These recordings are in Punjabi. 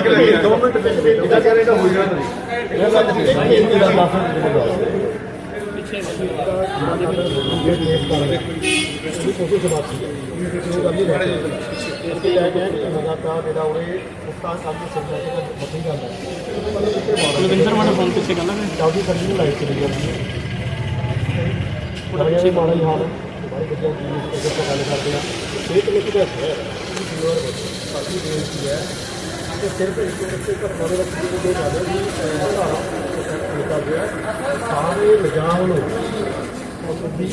ਗਵਰਨਮੈਂਟ ਵਿੱਚ ਵੀ ਜਿਹੜਾ ਕਹਿ ਰਿਹਾ ਹੋ ਜਾਣਾ ਇਹ ਸੱਚ ਨਹੀਂ ਇਹ ਮੇਰਾ ਲਾਫਨ ਦੇ ਦੋ ਇਸਕੇ ਲੈ ਕੇ ਫੋਨ ਪਿੱਛੇ ਕਹਿੰਦਾ ਮੈਂ ਕਾਫੀ ਕੰਟੀਨਿਊ ਲਾਈਫ ਚਲੀ ਜਾਂਦੀ ਹੈ ਥੋੜਾ ਪਿੱਛੇ ਮਾੜਾ ਹੀ ਹਾਲ ਹੈ ਬਾਈ ਬੱਚਿਆਂ ਦੀ ਗੱਲ ਕਰਦੇ ਹਾਂ ਸਿਹਤ ਵਿੱਚ ਦਾ ਹੈ ਕਾਫੀ ਬੇਨਤੀ ਹੈ ਕਿ ਸਿਰਫ ਇੱਕ ਇੱਕ ਘਟਨਾ ਦੇ ਵਿੱਚ ਜਿਹੜੇ ਦੇ ਨਾਲ ਵੀ ਨਿਕਲ ਗਿਆ। ਸਾਰੇ ਨਿਜਾਮ ਨੂੰ ਉਹ ਵੀ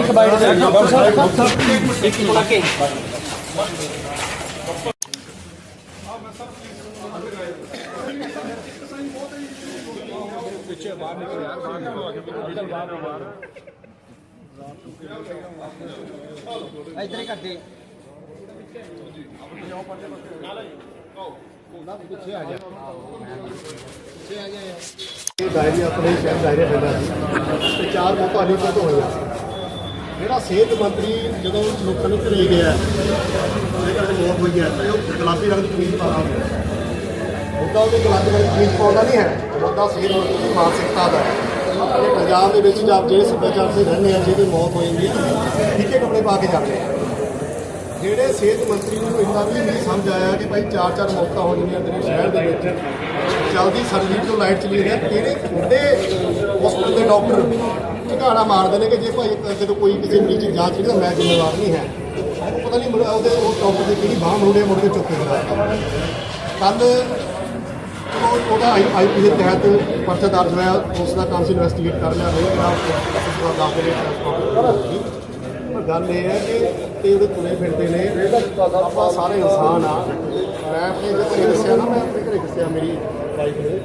ਇੱਕ ਬਾਈਟ ਦੇ ਇੱਕ ਇਧਰ ਹੀ ਕਰਦੇ। ਇਹ ਡਾਇਰੀ ਆਪਣੇ ਸ਼ਹਿਰ ਦਾਇਰੇ ਪੈਂਦਾ ਸੀ ਤੇ ਚਾਰ ਮੌਤਾਂ ਨਹੀਂ ਤੋਂ ਹੋਈਆਂ ਜਿਹੜਾ ਸਿਹਤ ਮੰਤਰੀ ਜਦੋਂ ਲੋਕਾਂ ਨੂੰ ਘਰੇ ਗਿਆ ਜਿਹੜਾ ਦੀ ਮੌਤ ਹੋਈ ਹੈ, ਤੇ ਉਹ ਗੁਲਾਬੀ ਰੰਗ ਦੀ ਕਮੀਜ਼ ਪਾ ਰਿਹਾ ਉਹਦਾ ਉਹਦੇ ਗੁਲਾਬੀ ਰੰਗ ਦੀ ਕਮੀਜ਼ ਪਾਉਂਦਾ ਨਹੀਂ ਹੈ ਉਹਦਾ ਸਿਹਤ ਮੰਤਰੀ ਦੀ ਮਾਨਸਿਕਤਾ ਦਾ ਹੈ। ਪੰਜਾਬ ਦੇ ਵਿੱਚ ਜਦ ਜੇ ਸੱਭਿਆਚਾਰ ਦੇ ਰਹਿੰਦੇ ਆ, ਜਿਹਦੀ ਮੌਤ ਹੋ ਜਾਂਦੀ ਹੈ ਠੀਕੇ ਕੱਪੜੇ ਪਾ ਕੇ ਜਾਂਦੇ ਆ। ਜਿਹੜੇ ਸਿਹਤ ਮੰਤਰੀ ਨੂੰ ਇੰਨਾ ਵੀ ਨਹੀਂ ਸਮਝ ਆਇਆ ਕਿ ਭਾਈ ਚਾਰ ਚਾਰ ਮੌਤਾਂ ਹੋ ਜਾਂਦੀਆਂ ਤੇਰੇ ਸ਼ਹਿਰ ਦੇ ਵਿੱਚ। ਜਲਦੀ ਸਰਜਰੀ ਤੋਂ ਲਾਈਟ ਚਲੀ ਗਿਆ ਕਿਹੜੇ ਛੋਟੇ ਹਸਪਤਾਲ ਦੇ ਡਾਕਟਰ ਝਗਾੜਾ ਮਾਰਦੇ ਨੇ ਕਿ ਜੇ ਭਾਈ ਜਦੋਂ ਕੋਈ ਕਿਸੇ ਮਰੀਜ਼ ਦੀ ਜਾਂਚ ਕਰੀ ਤਾਂ ਮੈਂ ਜ਼ਿੰਮੇਵਾਰ ਨਹੀਂ ਹੈ। ਉਹ ਪਤਾ ਨਹੀਂ ਮੁੜ- ਉਹਦੇ ਉਹ ਡਾਕਟਰ ਦੀ ਕਿਹੜੀ ਬਾਹ ਮੁੜੇ ਮੁੜ ਕੇ ਚੁੱਕੇ ਕੇ ਖੜਾ ਕੱਲ ਉਹਦਾ ਆਈ ਆਈਪੀ ਦੇ ਤਹਿਤ ਪਰਚਾ ਦਰਜ ਹੋਇਆ। ਉਸ ਦਾ ਕੰਮ ਸੀ ਇਨਵੈਸਟੀਗੇਟ ਕਰ ਲਿਆ। ਨਹੀਂ ਕਰਾ ਉਸ ਦਾ ਗੱਲ ਇਹ ਹੈ ਕਿ ਤੇ ਉਹਦੇ ਤੁਰੇ ਫਿਰਦੇ ਨੇ, ਆਪਾਂ ਸਾਰੇ ਇਨਸਾਨ ਆ। ਮੈਂ ਆਪਣੇ ਜੇ ਘਰੇ ਦੱਸਿਆ ਨਾ, ਮੈਂ ਆਪਣੇ ਘਰੇ ਦੱਸਿਆ ਮੇਰੀ ਵਾਈਫ ਨੇ।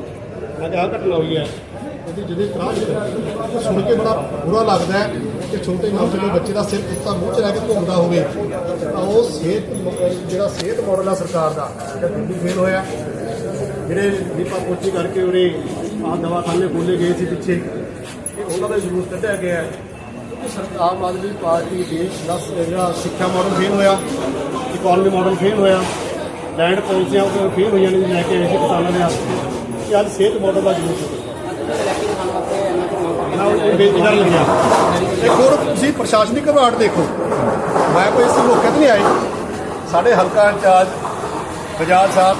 ਮੈਂ ਕਿਹਾ ਆਹ ਘਟਨਾ ਹੋਈ ਹੈ। ਉਹਦੀ ਜਿਹਦੀ ਤਰਾਹ ਉਹ ਸੁਣ ਕੇ ਬੜਾ ਬੁਰਾ ਲੱਗਦਾ ਹੈ ਕਿ ਛੋਟੇ ਨੌਜਵਾਨ ਬੱਚੇ ਦਾ ਸਿਰ ਕੁੱਤਾ ਮੂੰਹ ਚ ਲੈ ਕੇ ਘੁੰਮਦਾ ਹੋਵੇ। ਤਾਂ ਉਹ ਸਿਹਤ, ਜਿਹੜਾ ਸਿਹਤ ਮਾਡਲ ਆ ਸਰਕਾਰ ਦਾ, ਜਿਹੜਾ ਦਿੱਲੀ ਫੇਲ ਹੋਇਆ। ਜਿਹੜੇ ਦੀਪਾ ਕੋਚੀ ਕਰਕੇ ਉਹਨੇ ਆਹ ਦਵਾਖਾਨੇ ਖੋਲੇ ਗਏ ਸੀ ਪਿੱਛੇ। ਇਹ ਉਹਨਾਂ ਦਾ ਜ਼ਰੂਰ ਕੱਢਿਆ ਗਿਆ ਆਮ ਆਦਮੀ ਪਾਰਟੀ ਦੇਸ਼ ਦਾ ਜਿਹੜਾ ਸਿੱਖਿਆ ਮਾਡਲ ਫੇਲ ਹੋਇਆ ਇਕਨੋਮੀ ਮਾਡਲ ਫੇਲ ਹੋਇਆ ਲੈਂਡ ਪਾਲਿਸੀਆਂ ਉਹ ਫੇਲ ਹੋਈਆਂ ਨੇ ਲੈ ਕੇ ਆਏ ਸੀ ਕਿਸਾਨਾਂ ਦੇ ਕਿ ਅੱਜ ਸਿਹਤ ਮਾਡਲ ਦਾ ਕਰਨ ਲੱਗਿਆ ਇੱਕ ਹੋਰ ਤੁਸੀਂ ਪ੍ਰਸ਼ਾਸਨਿਕ ਘਬਰਾਹਟ ਦੇਖੋ। ਮੈਂ ਕੋਈ ਇਸ ਮੌਕੇ ਤੇ ਨਹੀਂ ਆਈ ਸਾਡੇ ਹਲਕਾ ਇੰਚਾਰਜ ਬਜਾਜ ਸਾਹਿਬ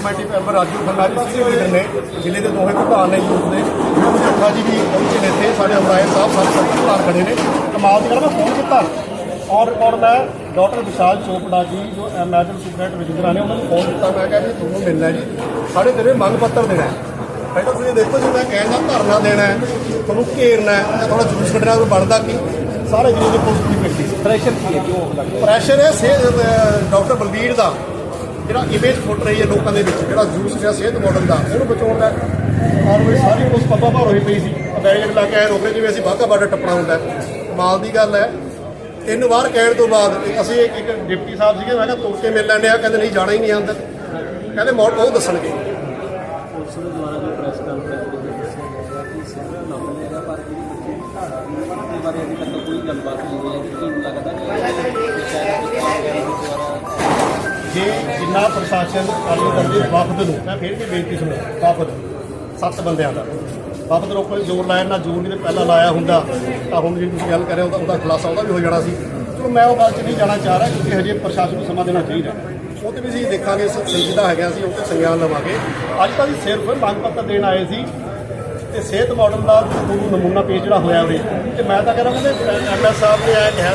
committee member Raju Khanna ji senior leader ਨੇ ਜ਼ਿਲ੍ਹੇ ਦੇ ਦੋਵੇਂ ਪ੍ਰਧਾਨ ਨੇ ਯੂਥ ਦੇ। ਮੁਜੱਠਾ ਜੀ ਵੀ ਪਹੁੰਚੇ ਨੇ ਇੱਥੇ ਸਾਡੇ ਅਮਰਾਏ ਸਾਹਿਬ ਸਾਡੇ ਸਾਰੇ ਪ੍ਰਧਾਨ ਖੜੇ ਨੇ। ਕਮਾਲ ਦੀ ਗੱਲ ਮੈਂ ਫੋਨ ਕੀਤਾ। ਔਰ ਔਰ ਮੈਂ ਡਾਕਟਰ ਵਿਸ਼ਾਲ ਚੋਪੜਾ ਜੀ ਜੋ ਐਮਐਡਲ ਸੁਪਰਡੈਂਟ ਰਜਿੰਦਰਾ ਨੇ ਉਹਨਾਂ ਨੂੰ ਫੋਨ ਕੀਤਾ। ਮੈਂ ਕਿਹਾ ਜੀ ਤੁਹਾਨੂੰ ਮਿਲਣਾ ਜੀ। ਸਾਡੇ ਤੇਰੇ ਮੰਗ ਪੱਤਰ ਦੇਣਾ ਪਹਿਲਾਂ ਤੁਸੀਂ ਦੇਖੋ ਜੇ ਮੈਂ ਕਹਿੰਦਾ ਧਰਨਾ ਦੇਣਾ ਤੁਹਾਨੂੰ ਘੇਰਨਾ ਥੋੜਾ ਜਲੂਸ ਕੱਢਣਾ ਉਹ ਬਣਦਾ ਕੀ? ਸਾਰੇ ਜ਼ਿਲ੍ਹੇ ਦੇ ਪੁਲਿਸ ਦੀ ਮਿਲਦੀ ਪ੍ਰੈਸ਼ਰ ਕੀ ਹੈ? ਕਿਉਂ ਲੱਗਦਾ ਪ੍ਰੈਸ਼ਰ ਹੈ ਡਾਕਟਰ ਬਲਬੀਰ ਦਾ। ਜਿਹੜਾ ਇਮੇਜ ਫੁੱਟ ਰਹੀ ਹੈ ਲੋਕਾਂ ਦੇ ਵਿੱਚ, ਜਿਹੜਾ ਜੂਸ ਜਾਂ ਸਿਹਤ ਮਾਡਲ ਦਾ, ਉਹਨੂੰ ਬਚਾਉਣ ਦਾ ਔਰ ਵੀ ਸਾਰੀ ਪੁਲਿਸ ਪੱਪਾ ਭਰ ਹੋਈ ਪਈ ਸੀ। ਬੈਰੀਅਰ ਲਾ ਕੇ ਆਏ ਰੋਕੇ ਜਿਵੇਂ ਅਸੀਂ ਬਾਘਾ ਬਾਰਡਰ ਟੱਪਣਾ ਹੁੰਦਾ ਮਾਲ ਦੀ ਗੱਲ ਹੈ। ਤਿੰਨ ਵਾਰ ਕਹਿਣ ਤੋਂ ਬਾਅਦ ਅਸੀਂ ਇੱਕ ਡਿਪਟੀ ਸਾਹਿਬ ਸੀਗੇ, ਮੈਂ ਕਿਹਾ ਤੁਰ ਕੇ ਮਿਲ ਲੈਂਦੇ ਆ, ਕਹਿੰਦੇ ਨਹੀਂ, ਜਾਣਾ ਹੀ ਨਹੀਂ ਅੰਦਰ। ਕਹਿੰਦੇ ਮੌਡ ਉਹ ਦੱਸਣਗੇ। ਜੇ ਜਿੰਨਾ ਪ੍ਰਸ਼ਾਸਨ ਅਕਾਲੀ ਦਲ ਦੇ ਵਫਦ ਨੂੰ ਮੈਂ ਫਿਰ ਵੀ ਬੇਨਤੀ ਸੁਣੋ ਵਫਦ ਸੱਤ ਬੰਦਿਆਂ ਦਾ। ਵਫਦ ਲੋਕਾਂ ਨੇ ਜ਼ੋਰ ਲਾਇਆ, ਨਾ ਜ਼ੋਰ ਨਹੀਂ ਤੇ ਪਹਿਲਾਂ ਲਾਇਆ ਹੁੰਦਾ। ਤਾਂ ਹੁਣ ਜਿਹੜੀ ਤੁਸੀਂ ਗੱਲ ਕਰ ਰਹੇ ਹੋ ਤਾਂ ਉਹਦਾ ਖੁਲਾਸਾ ਉਹਦਾ ਵੀ ਹੋ ਜਾਣਾ ਸੀ। ਚਲੋ ਮੈਂ ਉਹ ਗੱਲ 'ਚ ਨਹੀਂ ਜਾਣਾ ਚਾਹ ਰਿਹਾ ਕਿਉਂਕਿ ਹਜੇ ਪ੍ਰਸ਼ਾਸਨ ਨੂੰ ਸਮਾਂ ਦੇਣਾ ਚਾਹੀਦਾ। ਉਹ ਤੇ ਵੀ ਅਸੀਂ ਦੇਖਾਂਗੇ, ਸ- ਸੰਜੀਦਾ ਹੈਗਾ ਸੀ, ਉਹ ਤੇ ਸੰਗਿਆਨ ਲਵਾਂਗੇ। ਅੱਜ ਤਾਂ ਅਸੀਂ ਸਿਰਫ ਮੰਗ ਪੱਤਰ ਦੇਣ ਆਏ ਸੀ ਤੇ ਸਿਹਤ ਮਾਡਲ ਦਾ ਤੁਹਾਨੂੰ ਨਮੂਨਾ ਪੇਜ ਜਿਹੜਾ ਹੋਇਆ ਉਹਦੇ ਤੇ ਮੈਂ ਤਾਂ ਕਹਿੰਦਾ ਕਿ ਐਮਐਸ ਸਾਹਿਬ ਨੇ ਆਇਆ ਕਿਹਾ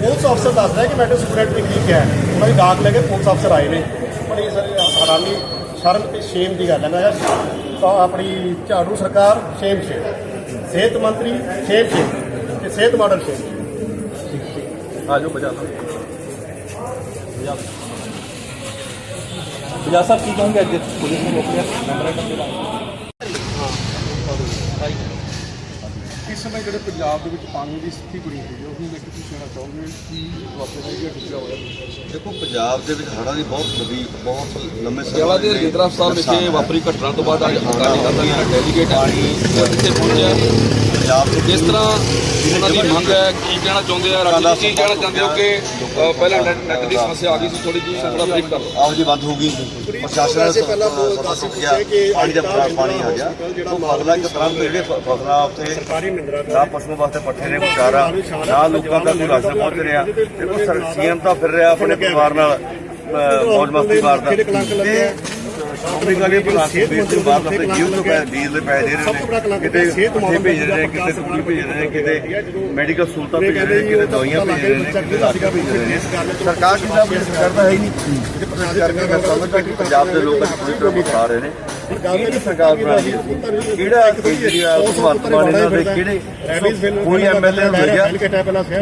ਪੁਲਿਸ ਅਫਸਰ ਦੱਸ ਰਿਹਾ ਕਿ ਮੈਡਮ ਸਟੂਡੈਂਟ ਨੇ ਕੀ ਹੈ। ਉਹਨਾਂ ਦੀ ਡਾਕ ਲੈ ਕੇ ਪੁਲਿਸ ਅਫਸਰ ਆਏ ਨੇ। ਬੜੀ ਸਰ ਹੈਰਾਨੀ, ਸ਼ਰਮ ਤੇ ਸ਼ੇਮ ਦੀ ਗੱਲ ਹੈ। ਮੈਂ ਕਿਹਾ ਆਪਣੀ ਝਾੜੂ ਸਰਕਾਰ ਸ਼ੇਮ ਸ਼ੇਮ ਸਿਹਤ ਮੰਤਰੀ ਸ਼ੇਮ ਸ਼ੇਮ ਤੇ ਸਿਹਤ ਮਾਡਲ ਸ਼ੇਮ ਆਜੋ ਬਜਾ ਬਜਾ ਸਾਹਿਬ ਕੀ ਕਹੋਗੇ ਅੱਜ? ਪੁਲਿਸ ਨੂੰ ਰੋਕ ਮੈਂਬਰਾਂ ਦਾ ਸਮੇਂ ਜਿਹੜੇ ਪੰਜਾਬ ਦੇ ਵਿੱਚ ਪਾਣੀ ਦੀ ਸਥਿਤੀ ਬਣੀ ਹੋਈ ਹੈ ਉਹਨੂੰ ਲੈ ਕੇ ਤੁਸੀਂ ਕਹਿਣਾ ਚਾਹੋਗੇ ਕਿ ਵਾਪਸ ਹੈ ਜਿਹੜਾ ਟੁੱਟਿਆ ਹੋਇਆ? ਦੇਖੋ ਪੰਜਾਬ ਦੇ ਵਿੱਚ ਹੜ੍ਹਾਂ ਦੀ ਬਹੁਤ ਵੱਡੀ ਬਹੁਤ ਲੰਮੇ ਸਮੇਂ ਪਟਿਆਲਾ ਦੇ ਰਜਿੰਦਰਾ ਹਸਪਤਾਲ ਵਿਖੇ ਵਾਪਰੀ ਘਟਨਾ ਤੋਂ ਬਾਅਦ ਅੱਜ ਅਕਾਲੀ ਦਲ ਦਾ ਡੈਲੀਗੇਟ ਇੱਥੇ ਪਹੁੰਚਿਆ? ਪੰਜਾਬ ਦੇ ਕਿਸ ਤਰ੍ਹਾਂ ਉਹਨਾਂ ਦੀ ਮੰਗ ਹੈ ਕੀ ਕਹਿਣਾ ਚਾਹੁੰਦੇ ਆ? ਰਾਜੀ ਜੀ ਕੀ ਕਹਿਣਾ ਚਾਹੁੰਦੇ ਹੋ ਕਿ ਪਹਿਲਾਂ ਨੈਟ ਨੈਟ ਦੀ ਸਮੱਸਿਆ ਆ ਗਈ ਸੀ ਥੋੜੀ ਜਿਹੀ ਥੋੜਾ ਬ੍ਰੇਕ ਕਰ ਲਓ ਆਪ ਜੀ ਬੰਦ ਹੋ ਗਈ ਪ੍ਰਸ਼ਾਸਨ ਨੇ ਪਹਿਲਾਂ ਦੱਸ ਗਿਆ ਕਿ ਪਾਣੀ ਦਾ ਪਾਣੀ ਆ ਗਿਆ। ਜਿਹੜਾ ਉਹ ਫਸਲਾਂ ਇੱਕ ਤਰ੍ਹਾਂ ਦੇ ਜਿਹੜੇ ਫਸਲਾਂ ਉੱਥੇ ਸਰਕਾਰੀ ਮਿੰਦਰਾ ਨਾ ਪਸ਼ੂਆਂ ਵਾਸਤੇ ਪੱਠੇ ਨੇ ਚਾਰਾ ਨਾ ਲੋਕਾਂ ਦਾ ਕੋਈ ਰਾਸ਼ਨ ਪਹੁੰਚ ਰਿਹਾ। ਦੇਖੋ ਸਰ ਸੀਐਮ ਤਾਂ ਫਿਰ ਰਿਹਾ ਆਪਣੇ ਪਰਿਵਾਰ ਨਾਲ ਮੌਜ ਮਸਤੀ ਮਾਰਦਾ ਆ? ਆਪਣੀ ਗੱਲ ਇਹ ਬਣਾ ਕੇ ਬੇਸ ਤੋਂ ਬਾਅਦ ਆਪਣੇ ਜੀਵ ਤੋਂ ਪੈਸੇ ਡੀਜ਼ਲ ਦੇ ਪੈਸੇ ਦੇ ਤੋਂ ਰਹੇ ਨੇ। ਕਿਤੇ ਮਾਮਲੇ ਭੇਜ ਰਹੇ ਨੇ ਦਾ ਕਿਤੇ ਕੁੜੀ ਭੇਜ ਰਹੇ ਨੇ ਕਿਤੇ ਮੈਡੀਕਲ ਸਹੂਲਤਾਂ ਭੇਜ ਰਹੇ ਨੇ ਕਿਤੇ ਤਾਂ ਦਵਾਈਆਂ ਭੇਜ ਰਹੇ ਨੇ ਕਿਤੇ ਤੋਂ ਸਰਕਾਰ ਕੀ ਦਾ ਕੁਝ ਕਰਦਾ ਹੈ ਹੀ ਨਹੀਂ। ਇਸ ਕਰਕੇ ਮੈਂ ਸਮਝਦਾ ਕਿ ਪੰਜਾਬ ਦੇ ਲੋਕ ਅੱਜ ਪੂਰੀ ਤਰ੍ਹਾਂ ਬਖਾ ਰਹੇ ਨੇ। ਕਿਹੜੀ ਸਰਕਾਰ ਬਣਾ ਰਹੀ ਹੈ? ਕਿਹੜਾ ਕੇਜਰੀਵਾਲ ਭਗਵੰਤ ਮਾਨ ਇਹਨਾਂ ਦੇ ਕਿਹੜੇ? ਕੋਈ ਐਮਐਲਏ ਨੂੰ। ਲੱਗਿਆ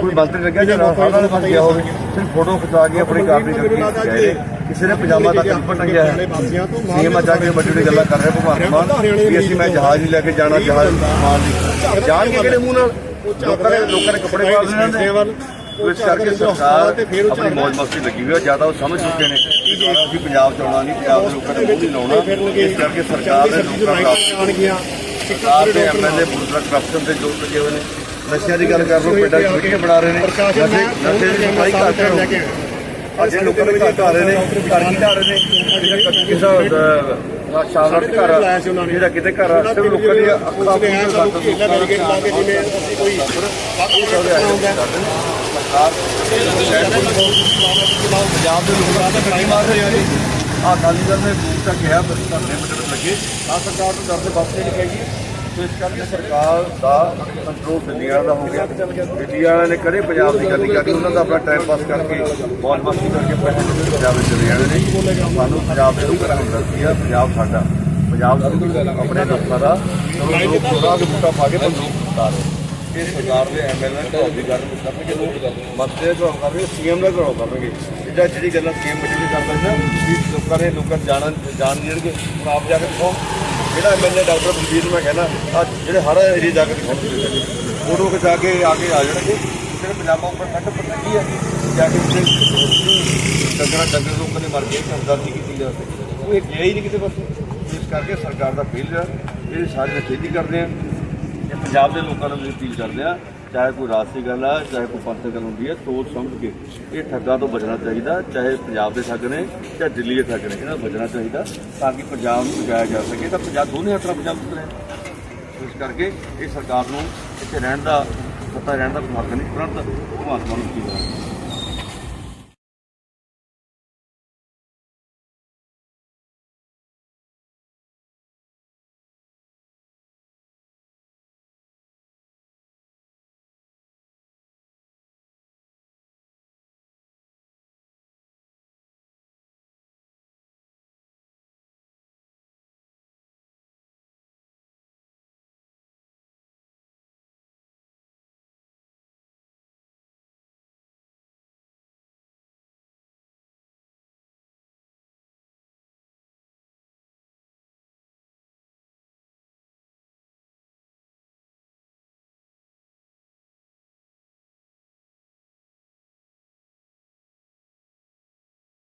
ਕੋਈ ਮੰਤਰੀ ਲੱਗਿਆ ਜਾਂ ਰਾਜ ਨਾਲ ਬਣ ਗਿਆ ਹੋਵੇ ਸਿਰਫ ਫੋਟੋ ਖਿਚਾ ਕੇ ਆਪਣੀ ਕਾਪੀ ਕਰਕੇ ਗਏ ਕਿਸੇ ਨੇ ਪਜਾਮਾ ਤੱਕ ਨਹੀਂ ਪਟੰਗਿਆ। ਹੈ ਸੀਐਮ ਜਾ ਕੇ ਵੱਡੀ ਵੱਡੀ ਗੱਲਾਂ ਕਰ ਰਿਹਾ ਭਗਵੰਤ ਮਾਨ। ਵੀ ਅਸੀਂ ਮੈਂ ਜਹਾਜ਼ ਹੀ ਲੈ ਕੇ ਜਾਣਾ ਜਹਾਜ਼ ਮਾਨ ਨਹੀਂ ਜਾਣਗੇ ਕਿਹੜੇ ਮੂੰਹ ਨਾਲ? ਲੋਕਾਂ ਨੇ ਲੋਕਾਂ ਨੇ ਕੱਪੜੇ ਪਾ ਲੈਣੇ ਨੇ ਇਸ ਕਰਕੇ ਸਰਕਾਰ ਆਪਣੀ ਮੌਜ ਮਸਤੀ ਲੱਗੀ ਹੋਈ ਹੈ ਜ਼ਿਆਦਾ ਉਹ ਸਮਝ ਚੁੱਕੇ ਨੇ ਕਿ ਅਸੀਂ ਪੰਜਾਬ ਚ ਆਉਣਾ ਨਹੀਂ ਪੰਜਾਬ ਦੇ ਲੋਕਾਂ ਨੇ ਮੂੰਹ ਨਹੀਂ ਲਾਉਣਾ ਇਸ ਕਰਕੇ ਸਰਕਾਰ ਨੇ ਲੋਕਾਂ ਦਾ ਸਰਕਾਰ ਦੇ ਐਮਐਲਏ ਬੁਲਟ ਕਰਪਸ਼ਨ ਦੇ ਜੋੜ ਲੱਗੇ ਹੋਏ ਨੇ। ਨਸ਼ਿਆਂ ਦੀ ਗੱਲ ਕਰ ਲਓ ਪਿੰਡਾਂ ਚ ਵੀਡੀਓ ਬਣਾ ਰਹੇ ਨੇ। ਨਸ਼ੇ ਦੀ ਸਫ਼ਾਈ ਲੈ ਕੇ ਅੱਜ ਲੋਕਾਂ ਦੇ ਘਰ ਰਹੇ ਨੇ ਘਰ ਕੀ ਢਾਹ ਰਹੇ ਨੇ। ਕਿਸੇ ਸ਼ਾਨਦਾਰ ਘਰ ਜਿਹੜਾ ਕਿਤੇ ਘਰ ਆ, ਸਿਰਫ ਲੋਕਾਂ ਦੀਆਂ ਅੱਖਾਂ ਉਸਨੇ ਐਂ ਸਾਨੂੰ ਘੇਲਾ ਬੈਰੀਕੇਡ ਲਾ ਕੇ ਜਿਵੇਂ ਅਸੀਂ ਪੰਜਾਬ ਦੇ ਲੋਕਾਂ ਦਾ ਬੜੀ ਮਾਰ ਰਹੇ ਨੇ ਆ ਅਕਾਲੀ ਦਲ ਨੇ ਮੂੰਹ ਕਿਹਾ ਪਰ ਧਰਨੇ ਮਟਰ ਲੱਗੇ ਆ ਸਰਕਾਰ ਨੂੰ ਡਰਦੇ ਵਾਪਸ ਨਹੀਂ ਕਹੇਗੀ ਇਸ ਕਰਕੇ ਸਰਕਾਰ ਦਾ ਕੰਟਰੋਲ ਦਿੱਲੀ ਦਾ ਹੋ ਗਿਆ ਦਿੱਲੀ ਵਾਲਿਆਂ ਨੇ ਕਦੇ ਪੰਜਾਬ ਦੀ ਗੱਲ ਨਹੀਂ ਕਰਨੀ ਉਹਨਾਂ ਦਾ ਆਪਣਾ ਟਾਈਮ ਪਾਸ ਕਰਕੇ ਮੌਜ ਮਸਤੀ ਕਰਕੇ ਪੰਜਾਬ ਵਿੱਚ ਚਲੇ ਜਾਣੇ ਨੇ ਸਾਨੂੰ ਪੰਜਾਬ ਦੇ ਲੋਕਾਂ ਨੂੰ ਦੱਸਦੀ ਆ ਪੰਜਾਬ ਸਾਡਾ ਪੰਜਾਬ ਆਪਣੇ ਲੋਕਾਂ ਦਾ ਥੋੜਾ ਜਿਹਾ ਬੂਟਾ ਪਾ ਕੇ ਪਰ ਲੋਕ ਇਹ ਸਰਕਾਰ ਦੇ ਐਮਐਲਏ ਘਰੋਂ ਦੀ ਗੱਲ ਕਰਨਗੇ, ਲੋਕ ਮਸਤੇ ਘਰੋਂ ਕਰਨਗੇ, ਸੀਐਮ ਦਾ ਘਰੋਂ ਕਰਨਗੇ। ਜਿਹੜਾ ਜਿਹੜੀ ਗੱਲਾਂ ਸੀਐਮ ਬਜਟ ਕਰਦਾ ਨਾ, ਵੀ ਲੋਕਾਂ ਨੇ ਲੋਕਾਂ ਨੂੰ ਜਾਣਨ ਜਾਣ ਨਹੀਂ ਦੇਣਗੇ, ਹੁਣ ਆਪ ਜਾ ਕੇ ਦਿਖਾਓ। ਜਿਹੜਾ ਐਮਐਲਏ ਡਾਕਟਰ ਬਲਬੀਰ ਨੂੰ ਮੈਂ ਕਹਿੰਦਾ ਆ ਜਿਹੜੇ ਹਰ ਏਰੀਆ ਜਾ ਕੇ ਦਿਖਾਉਣਗੇ ਫੋਟੋ ਖਿਚਾ ਕੇ ਆ ਕੇ ਆ ਜਾਣਗੇ। ਜਿਹੜੇ ਪੰਜਾਬਾਂ ਉੱਪਰ ਠੰਡ ਪਤਾ ਹੈ ਜਾ ਕੇ ਉੱਥੇ ਡੰਗਰਾਂ ਡੰਗਰ ਲੋਕਾਂ ਨੇ ਮਰ ਗਏ ਹਮਦਰਦੀ ਕੀਤੀ ਜਾ ਸਕਦੀ। ਉਹ ਇਹ ਗਿਆ ਹੀ ਨਹੀਂ ਕਿਤੇ ਪਾਸੇ ਇਸ ਕਰਕੇ ਸਰਕਾਰ ਦਾ ਫੇਲਿਅਰ ਇਹ ਸਾਰੇ ਖੇਤੀ ਕਰਦੇ ਆ। ਇਹ ਪੰਜਾਬ ਦੇ ਲੋਕਾਂ ਨੂੰ ਵੀ ਅਪੀਲ ਕਰਦੇ ਆ, ਚਾਹੇ ਕੋਈ ਰਾਜਸੀ ਗੱਲ ਆ, ਚਾਹੇ ਕੋਈ ਪੰਥਕ ਗੱਲ ਹੁੰਦੀ ਹੈ ਸੋਚ ਸਮਝ ਕੇ ਇਹ ਠੱਗਾਂ ਤੋਂ ਬਚਣਾ ਚਾਹੀਦਾ, ਚਾਹੇ ਪੰਜਾਬ ਦੇ ਠੱਗ ਨੇ ਚਾਹੇ ਦਿੱਲੀ ਦੇ ਠੱਗ ਨੇ, ਇਹਨਾਂ ਤੋਂ ਬਚਣਾ ਚਾਹੀਦਾ ਤਾਂ ਕਿ ਪੰਜਾਬ ਨੂੰ ਬਚਾਇਆ ਜਾ ਸਕੇ। ਤਾਂ ਪੰਜਾਬ ਦੋਨੇ ਹੱਥਾਂ ਪੰਜਾਬ ਜਿੱਤ ਰਿਹਾ। ਇਸ ਕਰਕੇ ਇਹ ਸਰਕਾਰ ਨੂੰ ਇੱਥੇ ਰਹਿਣ ਦਾ ਸੱਤਾ ਰਹਿਣ ਦਾ ਕੋਈ ਹੱਕ ਨਹੀਂ ਤੁਰੰਤ ਭਗਵੰਤ ਮਾਨ ਨੂੰ ਕੀ